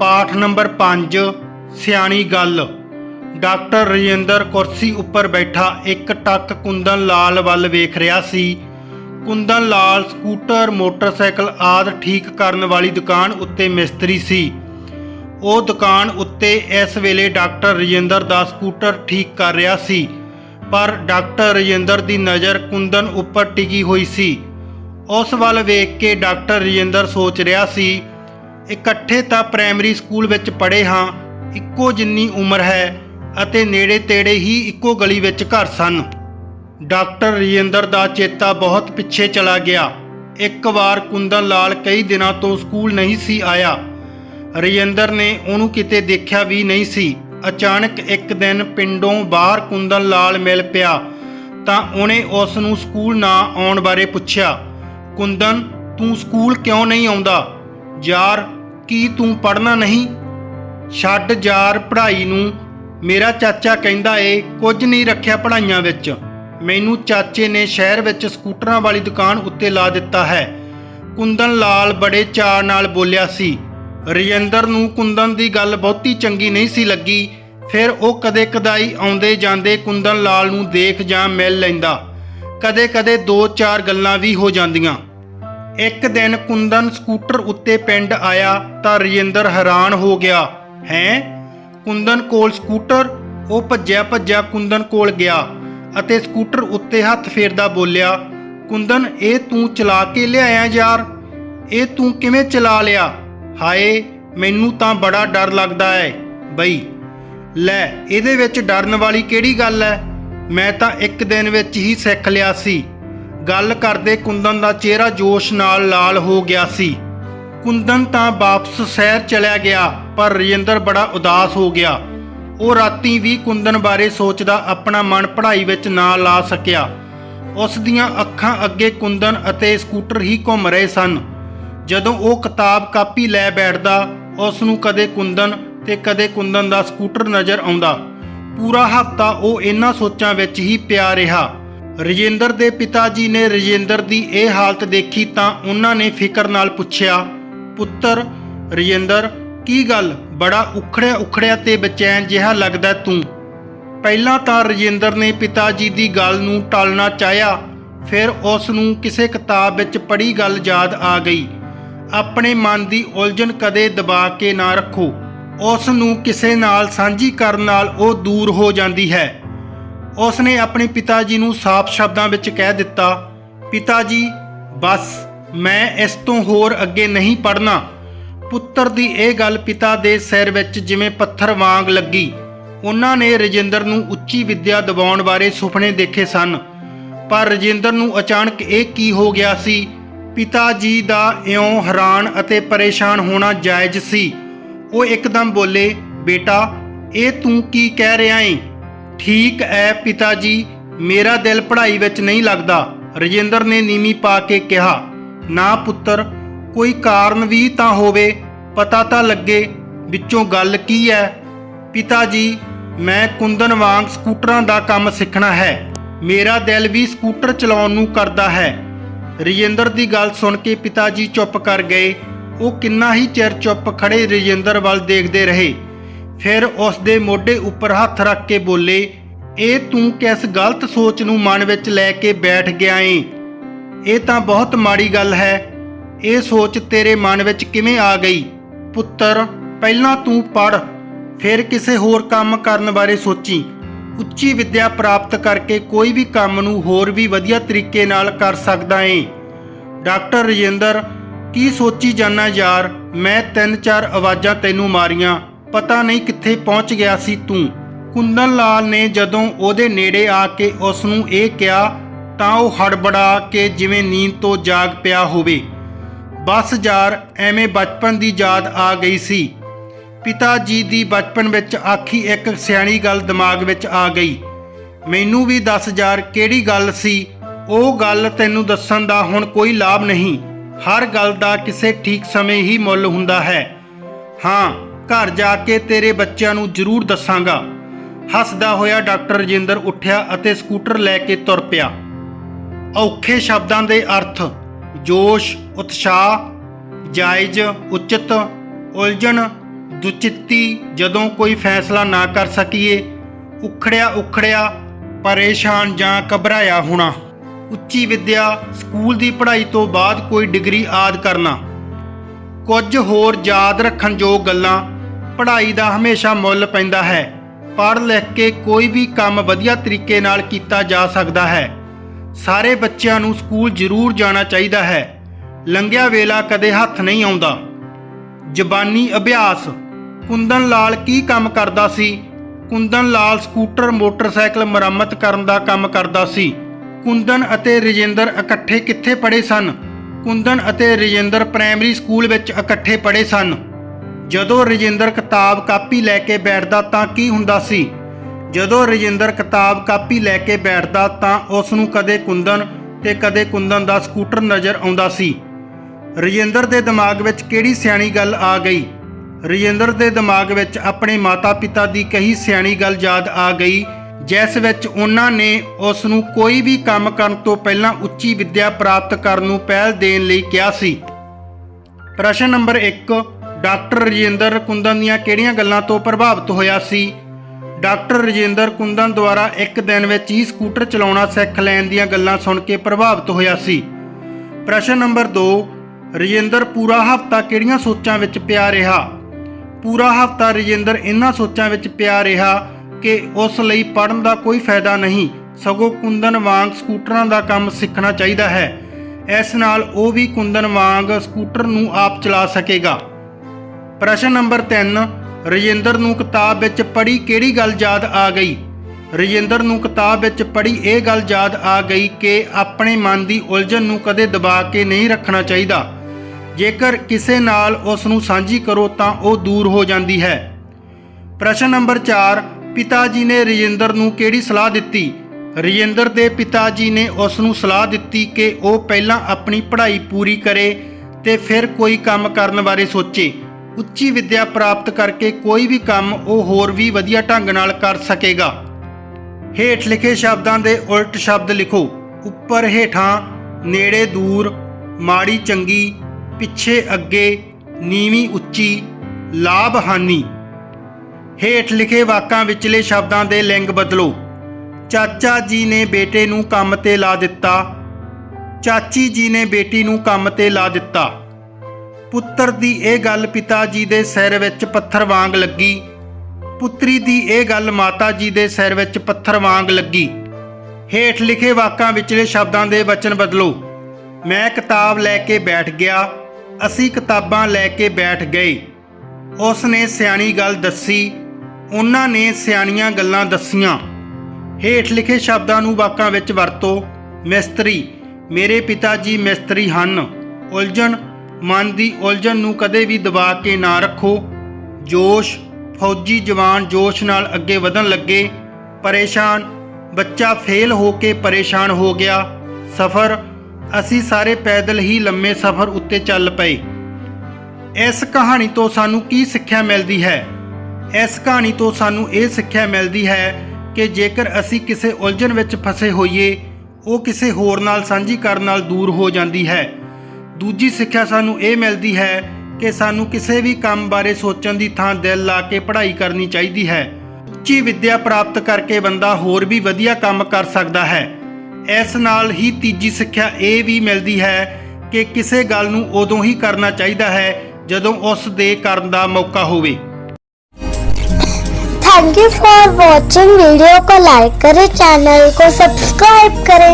ਪਾਠ ਨੰਬਰ 5 ਸਿਆਣੀ ਗੱਲ। ਡਾਕਟਰ ਰਜਿੰਦਰ ਕੁਰਸੀ ਉੱਪਰ ਬੈਠਾ ਇੱਕ ਟੱਕ ਕੁੰਦਨ ਲਾਲ ਵੱਲ ਵੇਖ ਰਿਹਾ ਸੀ। ਕੁੰਦਨ ਲਾਲ ਸਕੂਟਰ, ਮੋਟਰਸਾਈਕਲ ਆਦਿ ਠੀਕ ਕਰਨ ਵਾਲੀ ਦੁਕਾਨ ਉੱਤੇ ਮਿਸਤਰੀ ਸੀ। ਉਹ ਦੁਕਾਨ ਉੱਤੇ ਇਸ ਵੇਲੇ ਡਾਕਟਰ ਰਜਿੰਦਰ ਦਾ ਸਕੂਟਰ ਠੀਕ ਕਰ ਰਿਹਾ ਸੀ, ਪਰ ਡਾਕਟਰ ਰਜਿੰਦਰ ਦੀ ਨਜ਼ਰ ਕੁੰਦਨ ਉੱਪਰ ਟਿਕੀ ਹੋਈ ਸੀ। ਉਸ ਵੱਲ ਵੇਖ ਕੇ ਡਾਕਟਰ ਰਜਿੰਦਰ ਸੋਚ ਰਿਹਾ ਸੀ ਇਕੱਠੇ ਤਾਂ ਪ੍ਰਾਇਮਰੀ ਸਕੂਲ ਵਿੱਚ ਪੜ੍ਹੇ ਹਾਂ, ਇੱਕੋ ਜਿੰਨੀ ਉਮਰ ਹੈ ਅਤੇ ਨੇੜੇ ਤੇੜੇ ਹੀ ਇੱਕੋ ਗਲੀ ਵਿੱਚ ਘਰ ਸਨ। ਡਾਕਟਰ ਰਜਿੰਦਰ ਦਾ ਚੇਤਾ ਬਹੁਤ ਪਿੱਛੇ ਚਲਾ ਗਿਆ। ਇੱਕ ਵਾਰ ਕੁੰਦਨ ਲਾਲ ਕਈ ਦਿਨਾਂ ਤੋਂ ਸਕੂਲ ਨਹੀਂ ਸੀ ਆਇਆ। ਰਜਿੰਦਰ ਨੇ ਉਹਨੂੰ ਕਿਤੇ ਦੇਖਿਆ ਵੀ ਨਹੀਂ ਸੀ। ਅਚਾਨਕ ਇੱਕ ਦਿਨ ਪਿੰਡੋਂ ਬਾਹਰ ਕੁੰਦਨ ਲਾਲ ਮਿਲ ਪਿਆ ਤਾਂ ਉਹਨੇ ਉਸ ਨੂੰ ਸਕੂਲ ਨਾ ਆਉਣ ਬਾਰੇ ਪੁੱਛਿਆ, ਕੁੰਦਨ, ਤੂੰ ਸਕੂਲ ਕਿਉਂ ਨਹੀਂ ਆਉਂਦਾ? ਯਾਰ ਕੀ ਤੂੰ ਪੜ੍ਹਨਾ ਨਹੀਂ? ਛੱਡ ਯਾਰ ਪੜ੍ਹਾਈ ਨੂੰ। ਮੇਰਾ ਚਾਚਾ ਕਹਿੰਦਾ ਏ, ਕੁਝ ਨਹੀਂ ਰੱਖਿਆ ਪੜ੍ਹਾਈਆਂ ਵਿੱਚ। ਮੈਨੂੰ ਚਾਚੇ ਨੇ ਸ਼ਹਿਰ ਵਿੱਚ ਸਕੂਟਰਾਂ ਵਾਲੀ ਦੁਕਾਨ ਉੱਤੇ ਲਾ ਦਿੱਤਾ ਹੈ। ਕੁੰਦਨ ਲਾਲ ਬੜੇ ਚਾਅ ਨਾਲ ਬੋਲਿਆ ਸੀ। ਰਜਿੰਦਰ ਨੂੰ ਕੁੰਦਨ ਦੀ ਗੱਲ ਬਹੁਤੀ ਚੰਗੀ ਨਹੀਂ ਸੀ ਲੱਗੀ। ਫਿਰ ਉਹ ਕਦੇ ਕਦਾਈ ਆਉਂਦੇ ਜਾਂਦੇ ਕੁੰਦਨ ਲਾਲ ਨੂੰ ਦੇਖ ਜਾਂ ਮਿਲ ਲੈਂਦਾ। ਕਦੇ ਕਦੇ ਦੋ ਚਾਰ ਗੱਲਾਂ ਵੀ ਹੋ ਜਾਂਦੀਆਂ। ਇੱਕ ਦਿਨ ਕੁੰਦਨ ਸਕੂਟਰ ਉੱਤੇ ਪਿੰਡ ਆਇਆ ਤਾਂ ਰਜਿੰਦਰ ਹੈਰਾਨ ਹੋ ਗਿਆ। ਹੈ? ਕੁੰਦਨ ਕੋਲ ਸਕੂਟਰ? ਉਹ ਭੱਜਿਆ ਭੱਜਿਆ ਕੁੰਦਨ ਕੋਲ ਗਿਆ ਅਤੇ ਸਕੂਟਰ ਉੱਤੇ ਹੱਥ ਫੇਰਦਾ ਬੋਲਿਆ, ਕੁੰਦਨ, ਇਹ ਤੂੰ ਚਲਾ ਕੇ ਲਿਆਇਆ ਯਾਰ? ਇਹ ਤੂੰ ਕਿਵੇਂ ਚਲਾ ਲਿਆ? ਹਾਏ, ਮੈਨੂੰ ਤਾਂ ਬੜਾ ਡਰ ਲੱਗਦਾ ਹੈ ਬਈ, ਲੈ, ਇਹਦੇ ਵਿੱਚ ਡਰਨ ਵਾਲੀ ਕਿਹੜੀ ਗੱਲ ਹੈ ਮੈਂ ਤਾਂ ਇੱਕ ਦਿਨ ਵਿੱਚ ਹੀ ਸਿੱਖ ਲਿਆ ਸੀ। ਗੱਲ ਕਰਦੇ ਕੁੰਦਨ ਦਾ ਚਿਹਰਾ ਜੋਸ਼ ਨਾਲ ਲਾਲ ਹੋ ਗਿਆ ਸੀ। ਕੁੰਦਨ ਤਾਂ ਵਾਪਸ ਸ਼ਹਿਰ ਚਲਿਆ ਗਿਆ, ਪਰ ਰਜਿੰਦਰ ਬੜਾ ਉਦਾਸ ਹੋ ਗਿਆ। ਉਹ ਰਾਤੀ ਵੀ ਕੁੰਦਨ ਬਾਰੇ ਸੋਚਦਾ ਆਪਣਾ ਮਨ ਪੜ੍ਹਾਈ ਵਿੱਚ ਨਾ ਲਾ ਸਕਿਆ। ਉਸ ਦੀਆਂ ਅੱਖਾਂ ਅੱਗੇ ਕੁੰਦਨ ਅਤੇ ਸਕੂਟਰ ਹੀ ਘੁੰਮ ਰਹੇ ਸਨ। ਜਦੋਂ ਉਹ ਕਿਤਾਬ ਕਾਪੀ ਲੈ ਬੈਠਦਾ, ਉਸ ਨੂੰ ਕਦੇ ਕੁੰਦਨ ਤੇ ਕਦੇ ਕੁੰਦਨ ਦਾ ਸਕੂਟਰ ਨਜ਼ਰ ਆਉਂਦਾ। ਪੂਰਾ ਹਫ਼ਤਾ ਉਹ ਇਹਨਾਂ ਸੋਚਾਂ ਵਿੱਚ ਹੀ ਪਿਆ ਰਿਹਾ। ਰਜਿੰਦਰ ਦੇ ਪਿਤਾ ਜੀ ਨੇ ਰਜਿੰਦਰ ਦੀ ਇਹ ਹਾਲਤ ਦੇਖੀ ਤਾਂ ਉਹਨਾਂ ਨੇ ਫਿਕਰ ਨਾਲ ਪੁੱਛਿਆ, ਪੁੱਤਰ, ਰਜਿੰਦਰ, ਕੀ ਗੱਲ? ਬੜਾ ਉਖੜਿਆ ਉਖੜਿਆ ਤੇ ਬਚੈਨ ਜਿਹਾ ਲੱਗਦਾ ਤੂੰ। ਪਹਿਲਾਂ ਤਾਂ ਰਜਿੰਦਰ ਨੇ ਪਿਤਾ ਜੀ ਦੀ ਗੱਲ ਨੂੰ ਟਾਲਣਾ ਚਾਹਿਆ, ਫਿਰ ਉਸ ਨੂੰ ਕਿਸੇ ਕਿਤਾਬ ਵਿੱਚ ਪੜ੍ਹੀ ਗੱਲ ਯਾਦ ਆ ਗਈ। ਆਪਣੇ ਮਨ ਦੀ ਉਲਝਣ ਕਦੇ ਦਬਾ ਕੇ ਨਾ ਰੱਖੋ। ਉਸ ਨੂੰ ਕਿਸੇ ਨਾਲ ਸਾਂਝੀ ਕਰਨ ਨਾਲ ਉਹ ਦੂਰ ਹੋ ਜਾਂਦੀ ਹੈ। ਉਸ ਨੇ ਆਪਣੇ ਪਿਤਾ ਜੀ ਨੂੰ ਸਾਫ਼ ਸ਼ਬਦਾਂ ਵਿੱਚ ਕਹਿ ਦਿੱਤਾ ਪਿਤਾ ਜੀ ਬਸ, ਮੈਂ ਇਸ ਤੋਂ ਹੋਰ ਅੱਗੇ ਨਹੀਂ ਪੜ੍ਹਨਾ। ਪੁੱਤਰ ਦੀ ਇਹ ਗੱਲ ਪਿਤਾ ਦੇ ਸਿਰ ਵਿੱਚ ਜਿਵੇਂ ਪੱਥਰ ਵਾਂਗ ਲੱਗੀ। ਉਹਨਾਂ ਨੇ ਰਜਿੰਦਰ ਨੂੰ ਉੱਚੀ ਵਿੱਦਿਆ ਦਿਵਾਉਣ ਬਾਰੇ ਸੁਪਨੇ ਦੇਖੇ ਸਨ। ਪਰ ਰਜਿੰਦਰ ਨੂੰ ਅਚਾਨਕ ਇਹ ਕੀ ਹੋ ਗਿਆ ਸੀ? ਪਿਤਾ ਜੀ ਦਾ ਇਉਂ ਹੈਰਾਨ ਅਤੇ ਪਰੇਸ਼ਾਨ ਹੋਣਾ ਜਾਇਜ਼ ਸੀ। ਉਹ ਇੱਕਦਮ ਬੋਲੇ, ਬੇਟਾ, ਇਹ ਤੂੰ ਕੀ ਕਹਿ ਰਿਹਾ ਏ? ਠੀਕ ਹੈ ਪਿਤਾ ਜੀ ਮੇਰਾ ਦਿਲ ਪੜ੍ਹਾਈ ਵਿੱਚ ਨਹੀਂ ਲੱਗਦਾ, ਰਜਿੰਦਰ ਨੇ ਨੀਵੀਂ ਪਾ ਕੇ ਕਿਹਾ। ਨਾ ਪੁੱਤਰ, ਕੋਈ ਕਾਰਨ ਵੀ ਤਾਂ ਹੋਵੇ, ਪਤਾ ਤਾਂ ਲੱਗੇ ਵਿੱਚੋਂ ਗੱਲ ਕੀ ਹੈ ਪਿਤਾ ਜੀ ਮੈਂ ਕੁੰਦਨ ਵਾਂਗ ਸਕੂਟਰਾਂ ਦਾ ਕੰਮ ਸਿੱਖਣਾ ਹੈ। ਮੇਰਾ ਦਿਲ ਵੀ ਸਕੂਟਰ ਚਲਾਉਣ ਨੂੰ ਕਰਦਾ ਹੈ। ਰਜਿੰਦਰ ਦੀ ਗੱਲ ਸੁਣ ਕੇ ਪਿਤਾ ਜੀ ਚੁੱਪ ਕਰ ਗਏ। ਉਹ ਕਿੰਨਾ ਹੀ ਚਿਰ ਚੁੱਪ ਖੜੇ ਰਜਿੰਦਰ ਵੱਲ ਦੇਖਦੇ ਰਹੇ। ਫਿਰ ਉਸ ਦੇ ਮੋਢੇ ਉੱਪਰ ਹੱਥ ਰੱਖ ਕੇ ਬੋਲੇ, ਇਹ ਤੂੰ ਕਿਸ ਗਲਤ ਸੋਚ ਨੂੰ ਮਨ ਵਿੱਚ ਲੈ ਕੇ ਬੈਠ ਗਿਆ ਏ? ਇਹ ਤਾਂ ਬਹੁਤ ਮਾੜੀ ਗੱਲ ਹੈ। ਇਹ ਸੋਚ ਤੇਰੇ ਮਨ ਵਿੱਚ ਕਿਵੇਂ ਆ ਗਈ? ਪੁੱਤਰ, ਪਹਿਲਾਂ ਤੂੰ ਪੜ੍ਹ, ਫਿਰ ਕਿਸੇ ਹੋਰ ਕੰਮ ਕਰਨ ਬਾਰੇ ਸੋਚੀ। ਉੱਚੀ ਵਿੱਦਿਆ ਪ੍ਰਾਪਤ ਕਰਕੇ ਕੋਈ ਵੀ ਕੰਮ ਨੂੰ ਹੋਰ ਵੀ ਵਧੀਆ ਤਰੀਕੇ ਨਾਲ ਕਰ ਸਕਦਾ ਏ। ਡਾਕਟਰ ਰਜਿੰਦਰ, ਕੀ ਸੋਚੀ ਜਾਨਾ ਯਾਰ? ਮੈਂ ਤਿੰਨ ਚਾਰ ਆਵਾਜ਼ਾਂ ਤੈਨੂੰ ਮਾਰੀਆਂ। ਪਤਾ ਨਹੀਂ ਕਿੱਥੇ ਪਹੁੰਚ ਗਿਆ ਸੀ ਤੂੰ। ਕੁੰਦਨ ਲਾਲ ਨੇ ਜਦੋਂ ਉਹਦੇ ਨੇੜੇ ਆ ਕੇ ਉਸ ਨੂੰ ਇਹ ਕਿਹਾ, ਤਾਂ ਉਹ ਹੜਬੜਾ ਕੇ ਜਿਵੇਂ ਨੀਂਦ ਤੋਂ ਜਾਗ ਪਿਆ ਹੋਵੇ। ਬਸ ਯਾਰ ਐਵੇਂ ਬਚਪਨ ਦੀ ਯਾਦ ਆ ਗਈ ਸੀ। ਪਿਤਾ ਜੀ ਦੀ ਬਚਪਨ ਵਿੱਚ ਆਖੀ ਇੱਕ ਸਿਆਣੀ ਗੱਲ ਦਿਮਾਗ ਵਿੱਚ ਆ ਗਈ। ਮੈਨੂੰ ਵੀ ਦੱਸ ਯਾਰ ਕਿਹੜੀ ਗੱਲ ਸੀ? ਉਹ ਗੱਲ ਤੈਨੂੰ ਦੱਸਣ ਦਾ ਹੁਣ ਕੋਈ ਲਾਭ ਨਹੀਂ। ਹਰ ਗੱਲ ਦਾ ਕਿਸੇ ਠੀਕ ਸਮੇਂ ਹੀ ਮੁੱਲ ਹੁੰਦਾ ਹੈ। ਹਾਂ ਘਰ ਜਾ ਕੇ ਤੇਰੇ ਬੱਚਿਆਂ ਨੂੰ ਜ਼ਰੂਰ ਦੱਸਾਂਗਾ। ਹੱਸਦਾ ਹੋਇਆ ਡਾਕਟਰ ਰਜਿੰਦਰ ਉੱਠਿਆ ਅਤੇ ਸਕੂਟਰ ਲੈ ਕੇ ਤੁਰ ਪਿਆ। ਔਖੇ ਸ਼ਬਦਾਂ ਦੇ ਅਰਥ ਜੋਸ਼, ਉਤਸ਼ਾਹ, ਜਾਇਜ਼, ਉਚਿਤ, ਉਲਝਣ, ਦੁਚਿੱਤੀ, ਜਦੋਂ ਕੋਈ ਫੈਸਲਾ ਨਾ ਕਰ ਸਕੀਏ, ਉਖੜਿਆ ਉਖੜਿਆ, ਪਰੇਸ਼ਾਨ ਜਾਂ ਘਬਰਾਇਆ ਹੋਣਾ। ਉੱਚੀ ਵਿੱਦਿਆ, ਸਕੂਲ ਦੀ ਪੜ੍ਹਾਈ ਤੋਂ ਬਾਅਦ ਕੋਈ ਡਿਗਰੀ ਆਦ ਕਰਨਾ। ਕੁਝ ਹੋਰ ਯਾਦ ਰੱਖਣ ਯੋਗ ਗੱਲਾਂ ਪੜ੍ਹਾਈ ਦਾ ਹਮੇਸ਼ਾ ਮੁੱਲ ਪੈਂਦਾ ਹੈ। ਪੜ੍ਹ ਲਿਖ ਕੇ ਕੋਈ ਵੀ ਕੰਮ ਵਧੀਆ ਤਰੀਕੇ ਨਾਲ ਕੀਤਾ ਜਾ ਸਕਦਾ ਹੈ। ਸਾਰੇ ਬੱਚਿਆਂ ਨੂੰ ਸਕੂਲ ਜ਼ਰੂਰ ਜਾਣਾ ਚਾਹੀਦਾ ਹੈ। ਲੰਘਿਆ ਵੇਲਾ ਕਦੇ ਹੱਥ ਨਹੀਂ ਆਉਂਦਾ। ਜ਼ਬਾਨੀ ਅਭਿਆਸ। ਕੁੰਦਨ ਲਾਲ ਕੀ ਕੰਮ ਕਰਦਾ ਸੀ? ਕੁੰਦਨ ਲਾਲ ਸਕੂਟਰ, ਮੋਟਰਸਾਈਕਲ ਮੁਰੰਮਤ ਕਰਨ ਦਾ ਕੰਮ ਕਰਦਾ ਸੀ। ਕੁੰਦਨ ਅਤੇ ਰਜਿੰਦਰ ਇਕੱਠੇ ਕਿੱਥੇ ਪੜ੍ਹੇ ਸਨ? ਕੁੰਦਨ ਅਤੇ ਰਜਿੰਦਰ ਪ੍ਰਾਇਮਰੀ ਸਕੂਲ ਵਿੱਚ ਇਕੱਠੇ ਪੜ੍ਹੇ ਸਨ। ਜਦੋਂ ਰਜਿੰਦਰ ਕਿਤਾਬ ਕਾਪੀ ਲੈ ਕੇ ਬੈਠਦਾ ਤਾਂ ਕੀ ਹੁੰਦਾ ਸੀ? ਜਦੋਂ ਰਜਿੰਦਰ ਕਿਤਾਬ ਕਾਪੀ ਲੈ ਕੇ ਬੈਠਦਾ ਤਾਂ ਉਸ ਨੂੰ ਕਦੇ ਕੁੰਦਨ ਤੇ ਕਦੇ ਕੁੰਦਨ ਦਾ ਸਕੂਟਰ ਨਜ਼ਰ ਆਉਂਦਾ ਸੀ। ਰਜਿੰਦਰ ਦੇ ਦਿਮਾਗ ਵਿੱਚ ਕਿਹੜੀ ਸਿਆਣੀ ਗੱਲ ਆ ਗਈ? ਰਜਿੰਦਰ ਦੇ ਦਿਮਾਗ ਵਿੱਚ ਆਪਣੇ ਮਾਤਾ-ਪਿਤਾ ਦੀ ਕਹੀ ਸਿਆਣੀ ਗੱਲ ਯਾਦ ਆ ਗਈ, ਜਿਸ ਵਿੱਚ ਉਹਨਾਂ ਨੇ ਉਸ ਨੂੰ ਕੋਈ ਵੀ ਕੰਮ ਕਰਨ ਤੋਂ ਪਹਿਲਾਂ ਉੱਚੀ ਵਿੱਦਿਆ ਪ੍ਰਾਪਤ ਕਰਨ ਨੂੰ ਪਹਿਲ ਦੇਣ ਲਈ ਕਿਹਾ ਸੀ। ਪ੍ਰਸ਼ਨ ਨੰਬਰ 1 ਡਾਕਟਰ ਰਜਿੰਦਰ ਕੁੰਦਨ ਦੀਆਂ ਕਿਹੜੀਆਂ ਗੱਲਾਂ ਤੋਂ ਪ੍ਰਭਾਵਿਤ ਹੋਇਆ ਸੀ? ਡਾਕਟਰ ਰਜਿੰਦਰ ਕੁੰਦਨ ਦੁਆਰਾ ਇੱਕ ਦਿਨ ਵਿੱਚ ਹੀ ਸਕੂਟਰ ਚਲਾਉਣਾ, ਸਿੱਖ ਲੈਣ ਦੀਆਂ ਗੱਲਾਂ ਸੁਣ ਕੇ ਪ੍ਰਭਾਵਿਤ ਹੋਇਆ ਸੀ। ਪ੍ਰਸ਼ਨ ਨੰਬਰ 2 ਰਜਿੰਦਰ ਪੂਰਾ ਹਫਤਾ ਕਿਹੜੀਆਂ ਸੋਚਾਂ ਵਿੱਚ ਪਿਆ ਰਿਹਾ? ਪੂਰਾ ਹਫਤਾ ਰਜਿੰਦਰ ਇਹਨਾਂ ਸੋਚਾਂ ਵਿੱਚ ਪਿਆ ਰਿਹਾ ਕਿ ਉਸ ਲਈ ਪੜਨ ਦਾ ਕੋਈ ਫਾਇਦਾ ਨਹੀਂ। ਸਗੋਂ ਕੁੰਦਨ ਵਾਂਗ ਸਕੂਟਰਾਂ ਦਾ ਕੰਮ ਸਿੱਖਣਾ ਚਾਹੀਦਾ ਹੈ। ਇਸ ਨਾਲ ਉਹ ਵੀ ਕੁੰਦਨ ਵਾਂਗ ਸਕੂਟਰ ਨੂੰ ਆਪ ਚਲਾ ਸਕੇਗਾ। ਪ੍ਰਸ਼ਨ ਨੰਬਰ 3 ਰਜਿੰਦਰ ਨੂੰ ਕਿਤਾਬ ਵਿੱਚ ਪੜ੍ਹੀ ਕਿਹੜੀ ਗੱਲ ਯਾਦ ਆ ਗਈ? ਰਜਿੰਦਰ ਨੂੰ ਕਿਤਾਬ ਵਿੱਚ ਪੜ੍ਹੀ ਇਹ ਗੱਲ ਯਾਦ ਆ ਗਈ ਕਿ ਆਪਣੇ ਮਨ ਦੀ ਉਲਝਣ ਨੂੰ ਕਦੇ ਦਬਾ ਕੇ ਨਹੀਂ ਰੱਖਣਾ ਚਾਹੀਦਾ। ਜੇਕਰ ਕਿਸੇ ਨਾਲ ਉਸ ਨੂੰ ਸਾਂਝੀ ਕਰੋ ਤਾਂ ਉਹ ਦੂਰ ਹੋ ਜਾਂਦੀ ਹੈ। ਪ੍ਰਸ਼ਨ ਨੰਬਰ 4 ਪਿਤਾ ਜੀ ਨੇ ਰਜਿੰਦਰ ਨੂੰ ਕਿਹੜੀ ਸਲਾਹ ਦਿੱਤੀ? ਰਜਿੰਦਰ ਦੇ ਪਿਤਾ ਜੀ ਨੇ ਉਸ ਨੂੰ ਸਲਾਹ ਦਿੱਤੀ ਕਿ ਉਹ ਪਹਿਲਾਂ ਆਪਣੀ ਪੜ੍ਹਾਈ ਪੂਰੀ ਕਰੇ ਤੇ ਫਿਰ ਕੋਈ ਕੰਮ ਕਰਨ ਬਾਰੇ ਸੋਚੇ। ਉੱਚੀ ਵਿੱਦਿਆ ਪ੍ਰਾਪਤ ਕਰਕੇ ਕੋਈ ਵੀ ਕੰਮ ਉਹ ਹੋਰ ਵੀ ਵਧੀਆ ਢੰਗ ਨਾਲ ਕਰ ਸਕੇਗਾ। ਹੇਠ ਲਿਖੇ ਸ਼ਬਦਾਂ ਦੇ ਉਲਟ ਸ਼ਬਦ ਲਿਖੋ। ਉੱਪਰ ਹੇਠਾਂ ਨੇੜੇ ਦੂਰ, ਮਾੜੀ ਚੰਗੀ, ਪਿੱਛੇ ਅੱਗੇ, ਨੀਵੀਂ ਉੱਚੀ ਲਾਭ ਹਾਨੀ ਹੇਠ ਲਿਖੇ ਵਾਕਾਂ ਵਿਚਲੇ ਸ਼ਬਦਾਂ ਦੇ ਲਿੰਗ ਬਦਲੋ। ਚਾਚਾ ਜੀ ਨੇ ਬੇਟੇ ਨੂੰ ਕੰਮ ਤੇ ਲਾ ਦਿੱਤਾ। ਚਾਚੀ ਜੀ ਨੇ ਬੇਟੀ ਨੂੰ ਕੰਮ ਤੇ ਲਾ ਦਿੱਤਾ। ਪੁੱਤਰ ਦੀ ਇਹ ਗੱਲ ਪਿਤਾ ਜੀ ਦੇ ਸਿਰ ਵਿੱਚ ਪੱਥਰ ਵਾਂਗ ਲੱਗੀ। ਪੁੱਤਰੀ ਦੀ ਇਹ ਗੱਲ ਮਾਤਾ ਜੀ ਦੇ ਸਿਰ ਵਿੱਚ ਪੱਥਰ ਵਾਂਗ ਲੱਗੀ। ਹੇਠ ਲਿਖੇ ਵਾਕਾਂ ਵਿਚਲੇ ਸ਼ਬਦਾਂ ਦੇ ਵਚਨ ਬਦਲੋ। ਮੈਂ ਕਿਤਾਬ ਲੈ ਕੇ ਬੈਠ ਗਿਆ, ਅਸੀਂ ਕਿਤਾਬਾਂ ਲੈ ਕੇ ਬੈਠ ਗਏ। ਉਸ ਨੇ ਸਿਆਣੀ ਗੱਲ ਦੱਸੀ, ਉਹਨਾਂ ਨੇ ਸਿਆਣੀਆਂ ਗੱਲਾਂ ਦੱਸੀਆਂ। ਹੇਠ ਲਿਖੇ ਸ਼ਬਦਾਂ ਨੂੰ ਵਾਕਾਂ ਵਿੱਚ ਵਰਤੋ। ਮਿਸਤਰੀ, ਮੇਰੇ ਪਿਤਾ ਜੀ ਮਿਸਤਰੀ ਹਨ। ਉਲਝਣ ਮਨ ਦੀ ਉਲਝਣ ਨੂੰ ਕਦੇ ਵੀ ਦਬਾ ਕੇ ਨਾ ਰੱਖੋ। ਜੋਸ਼, ਫੌਜੀ ਜਵਾਨ ਜੋਸ਼ ਨਾਲ ਅੱਗੇ ਵਧਣ ਲੱਗੇ। ਪਰੇਸ਼ਾਨ, ਬੱਚਾ ਫੇਲ ਹੋ ਕੇ ਪਰੇਸ਼ਾਨ ਹੋ ਗਿਆ। ਸਫ਼ਰ, ਅਸੀਂ ਸਾਰੇ ਪੈਦਲ ਹੀ ਲੰਮੇ ਸਫ਼ਰ ਉੱਤੇ ਚੱਲ ਪਏ। ਇਸ ਕਹਾਣੀ ਤੋਂ ਸਾਨੂੰ ਕੀ ਸਿੱਖਿਆ ਮਿਲਦੀ ਹੈ? ਇਸ ਕਹਾਣੀ ਤੋਂ ਸਾਨੂੰ ਇਹ ਸਿੱਖਿਆ ਮਿਲਦੀ ਹੈ ਕਿ ਜੇਕਰ ਅਸੀਂ ਕਿਸੇ ਉਲਝਣ ਵਿੱਚ ਫਸੇ ਹੋਈਏ, ਉਹ ਕਿਸੇ ਹੋਰ ਨਾਲ ਸਾਂਝੀ ਕਰਨ ਨਾਲ ਦੂਰ ਹੋ ਜਾਂਦੀ ਹੈ। ਦੂਜੀ ਸਿੱਖਿਆ ਸਾਨੂੰ ਇਹ ਮਿਲਦੀ ਹੈ ਕਿ ਸਾਨੂੰ ਕਿਸੇ ਵੀ ਕੰਮ ਬਾਰੇ ਸੋਚਣ ਦੀ ਥਾਂ ਦਿਲ ਲਾ ਕੇ ਪੜ੍ਹਾਈ ਕਰਨੀ ਚਾਹੀਦੀ ਹੈ ਉੱਚੀ ਵਿੱਦਿਆ ਪ੍ਰਾਪਤ ਕਰਕੇ ਬੰਦਾ ਹੋਰ ਵੀ ਵਧੀਆ ਕੰਮ ਕਰ ਸਕਦਾ ਹੈ ਇਸ ਨਾਲ ਹੀ ਤੀਜੀ ਸਿੱਖਿਆ ਇਹ ਵੀ ਮਿਲਦੀ ਹੈ ਕਿ ਕਿਸੇ ਗੱਲ ਨੂੰ ਉਦੋਂ ਹੀ ਕਰਨਾ ਚਾਹੀਦਾ ਹੈ ਜਦੋਂ ਉਸ ਦੇ ਕਰਨ ਦਾ ਮੌਕਾ ਹੋਵੇ thank you for watching video को लाइक करें चैनल को सब्सक्राइब करें